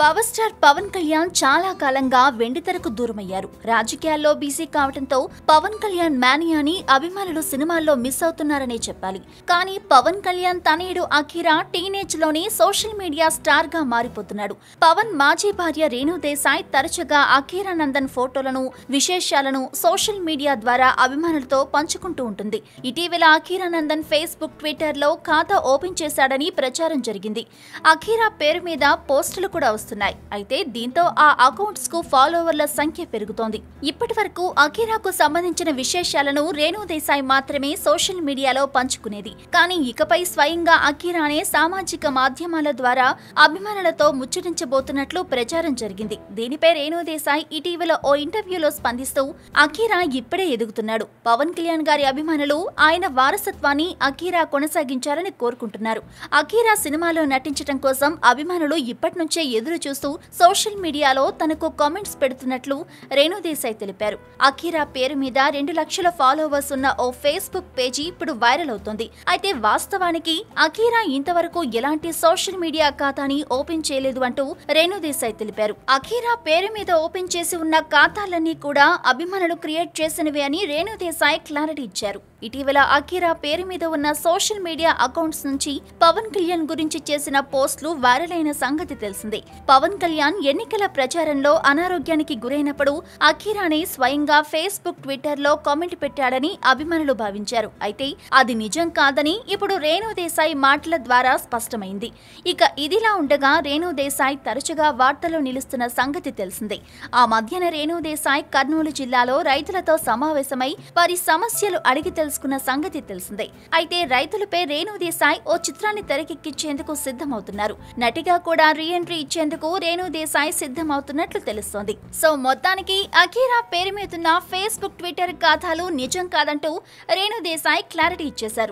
Power star Pawan Kalyan చాలా కాలంగా వెండితెరకు దూరమయ్యారు. రాజకీయాల్లో బిజీ కావడంతో పవన్ కళ్యాణ్ మేనియాని అభిమానులు సినిమాల్లో మిస్ అవుతున్నారనే చెప్పాలి. కానీ పవన్ కళ్యాణ్ తనయుడు అఖీరా టీనేజ్లోనే సోషల్ మీడియా స్టార్గా మారిపోతున్నాడు. పవన్ మాజీ భార్య రేణు దేశాయ్ తరచుగా అఖీరా నందన్ ఫోటోలను విశేషాలను సోషల్ మీడియా ద్వారా అభిమానులతో పంచుకుంటూ ఉంటుంది. ఇటీవల అఖీరా నందన్ ఫేస్బుక్ ట్విట్టర్లో ఖాతా ఓపెన్ చేశాడని ప్రచారం జరిగింది. అఖీరా పేరు మీద పోస్టులు కూడా వస్తున్నాయి. అయితే దీంతో ఆ అకౌంట్స్కు ఫాలోవర్ల సంఖ్య పెరుగుతోంది. ఇప్పటి వరకు అఖీరాకు సంబంధించిన విశేషాలను రేణు దేశాయ్ మాత్రమే సోషల్ మీడియాలో పంచుకునేది. కానీ ఇకపై స్వయంగా అఖీరానే సామాజిక మాధ్యమాల ద్వారా అభిమానులతో ముచ్చటించబోతున్నట్లు ప్రచారం జరిగింది. దీనిపై రేణు దేశాయ్ ఇటీవల ఓ ఇంటర్వ్యూలో స్పందిస్తూ అఖీరా ఇప్పుడే ఎదుగుతున్నాడు. పవన్ కళ్యాణ్ గారి అభిమానులు ఆయన వారసత్వాన్ని అఖీరా కొనసాగించాలని కోరుకుంటున్నారు. అఖీరా సినిమాలో నటించడం కోసం అభిమానులు ఇప్పటి నుంచే ఎదురు చూస్తూ సోషల్ మీడియాలో తనకు కామెంట్స్ పెడుతున్నట్లు రేణుదేశాయ్ తెలిపారు. అఖీరా పేరు మీద రెండు లక్షల ఫాలోవర్స్ ఉన్న ఓ ఫేస్బుక్ పేజీ ఇప్పుడు వైరల్ అవుతోంది. అయితే వాస్తవానికి అఖీరా ఇంతవరకు ఎలాంటి సోషల్ మీడియా ఖాతాని ఓపెన్ చేయలేదు అంటూ రేణుదేశాయ్ తెలిపారు. అఖీరా పేరు మీద ఓపెన్ చేసి ఉన్న ఖాతాలన్నీ కూడా అభిమానులు క్రియేట్ చేసినవే అని రేణుదేశాయ్ క్లారిటీ ఇచ్చారు. ఇటీవల అఖీరా పేరు మీద ఉన్న సోషల్ మీడియా అకౌంట్స్ నుంచి పవన్ కళ్యాణ్ గురించి చేసిన పోస్టులు వైరల్ అయిన సంగతి తెలిసిందే. పవన్ కళ్యాణ్ ఎన్నికల ప్రచారంలో అనారోగ్యానికి గురైనప్పుడు అఖీరాని స్వయంగా ఫేస్బుక్ ట్విట్టర్లో కామెంట్ పెట్టాడని అభిమానులు భావించారు. అయితే అది నిజం కాదని ఇప్పుడు రేణు దేశాయ్ మాటల ద్వారా స్పష్టమైంది. ఇక ఇదిలా ఉండగా రేణు దేశాయ్ తరచుగా వార్తల్లో నిలుస్తున్న సంగతి తెలిసిందే. ఆ మధ్యన రేణు దేశాయ్ కర్నూలు జిల్లాలో రైతులతో సమావేశమై వారి సమస్యలు అడిగి తెలుసుకున్న సంగతి తెలిసిందే. అయితే రైతులపై రేణు దేశాయ్ ఓ చిత్రాన్ని తెరకెక్కించేందుకు సిద్ధమవుతున్నారు. నటిగా కూడా రీ ఎంట్రీ ఇచ్చేందుకు రేణు దేశాయ్ సిద్ధమవుతున్నట్లు తెలుస్తోంది. సో మొత్తానికి అఖీరా పేరు మీదున్న ఫేస్బుక్ ట్విట్టర్ ఖాతాలు నిజం కాదంటూ రేణు దేశాయ్ క్లారిటీ ఇచ్చేశారు.